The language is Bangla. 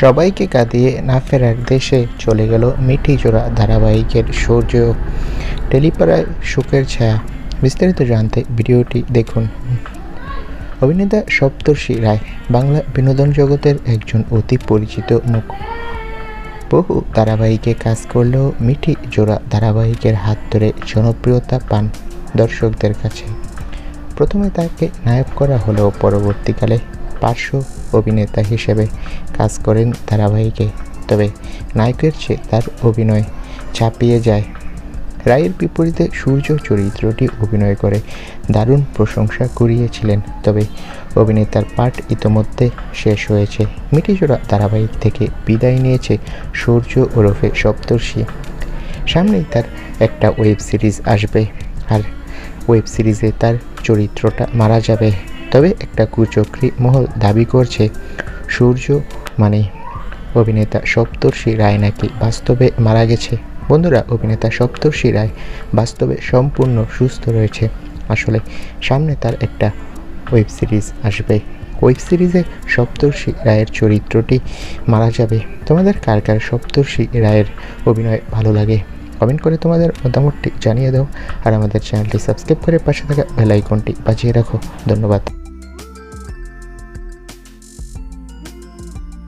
সবাইকে কাঁদিয়ে না ফেরার দেশে চলে গেল মিঠি জোড়া ধারাবাহিকের সূর্য। টেলিপাড়ায় সুখের ছায়া। বিস্তারিত জানতে ভিডিওটি দেখুন। অভিনেতা সপ্তর্ষি রায়, বাংলা বিনোদন জগতের একজন অতি পরিচিত মুখ। বহু ধারাবাহিকে কাজ করলেও মিঠি জোড়া ধারাবাহিকের হাত ধরে জনপ্রিয়তা পান দর্শকদের কাছে। প্রথমে তাকে নায়ক করা হলেও পরবর্তীকালে। পার্শ্ব অভিনেতা হিসেবে কাজ করেন ধারাবাহিকে। তবে নায়কের চেয়ে তার অভিনয় ছাপিয়ে যায়। রায়ের বিপরীতে সূর্য চরিত্রটি অভিনয় করে দারুণ প্রশংসা কুড়িয়েছিলেন। তবে অভিনেতার পাঠ ইতোমধ্যে শেষ হয়েছে। মিটিজোড়া ধারাবাহিক থেকে বিদায় নিয়েছে সূর্য ওরফে সপ্তর্ষি। সামনেই তার একটা ওয়েব সিরিজ আসবে। আর ওয়েব সিরিজে তার চরিত্রটা মারা যাবে। তবে একটা কুচক্রী মহল দাবি করছে, সূর্য মানে অভিনেতা সপ্তর্ষি রায় নাকি বাস্তবে মারা গেছে। বন্ধুরা, অভিনেতা সপ্তর্ষি রায় বাস্তবে সম্পূর্ণ সুস্থ রয়েছে। আসলে সামনে তার একটা ওয়েব সিরিজ আসবে। ওয়েব সিরিজে সপ্তর্ষি রায়ের চরিত্রটি মারা যাবে। তোমাদের কার কার সপ্তর্ষি রায়ের অভিনয় ভালো লাগে? কমেন্ট করে তোমাদের মতামতটি জানিয়ে দাও। আর আমাদের চ্যানেলটি সাবস্ক্রাইব করে পাশে থাকা বেল আইকনটি বাজিয়ে রাখো। ধন্যবাদ।